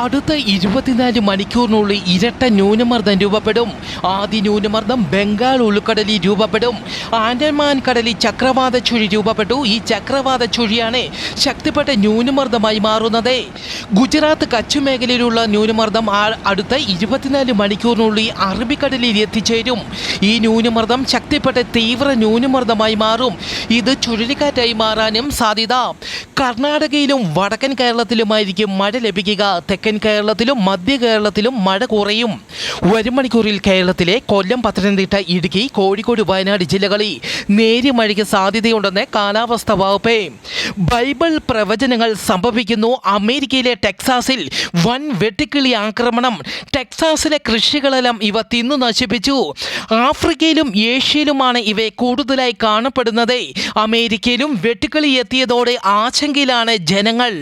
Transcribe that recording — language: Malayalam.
അടുത്ത ഇരുപത്തിനാല് മണിക്കൂറിനുള്ളിൽ ഇരട്ട ന്യൂനമർദ്ദം രൂപപ്പെടും. ആദ്യ ന്യൂനമർദ്ദം ബംഗാൾ ഉൾക്കടലിൽ രൂപപ്പെടും. ആൻഡമാൻ കടലിൽ ചക്രവാത ചുഴി രൂപപ്പെട്ടു. ഈ ചക്രവാത ചുഴിയാണ് ശക്തിപ്പെട്ട ന്യൂനമർദ്ദമായി മാറുന്നത്. ഗുജറാത്ത് കച്ച് മേഖലയിലുള്ള ന്യൂനമർദ്ദം അടുത്ത ഇരുപത്തിനാല് മണിക്കൂറിനുള്ളിൽ അറബിക്കടലിൽ എത്തിച്ചേരും. ഈ ന്യൂനമർദ്ദം ശക്തിപ്പെട്ട തീവ്ര ന്യൂനമർദ്ദമായി മാറും. ഇത് ചുഴലിക്കാറ്റായി മാറാനും സാധ്യത. കർണാടകയിലും വടക്കൻ കേരളത്തിലുമായിരിക്കും മഴ ലഭിക്കുക. തെക്കൻ കേരളത്തിലും മധ്യ കേരളത്തിലും മഴ കുറയും. വരും മണിക്കൂറിൽ കേരളത്തിലെ കൊല്ലം പത്തനംതിട്ട ഇടുക്കി കോഴിക്കോട് വയനാട് ജില്ലകളിൽ നേരിയ മഴയ്ക്ക് സാധ്യതയുണ്ടെന്ന് കാലാവസ്ഥ വകുപ്പ്. ബൈബിൾ പ്രവചനങ്ങൾ സംഭവിക്കുന്നു. അമേരിക്കയിലെ ടെക്സാസിൽ വൻ വെട്ടിക്കിളി ആക്രമണം. ടെക്സാസിലെ കൃഷികളെല്ലാം ഇവ തിന്നു നശിപ്പിച്ചു. ആഫ്രിക്കയിലും ഏഷ്യയിലുമാണ് ഇവയെ കൂടുതലായി കാണപ്പെടുന്നത്. അമേരിക്കയിലും വെട്ടിക്കിളി എത്തിയതോടെ ആശങ്കയിലാണ് ജനങ്ങൾ.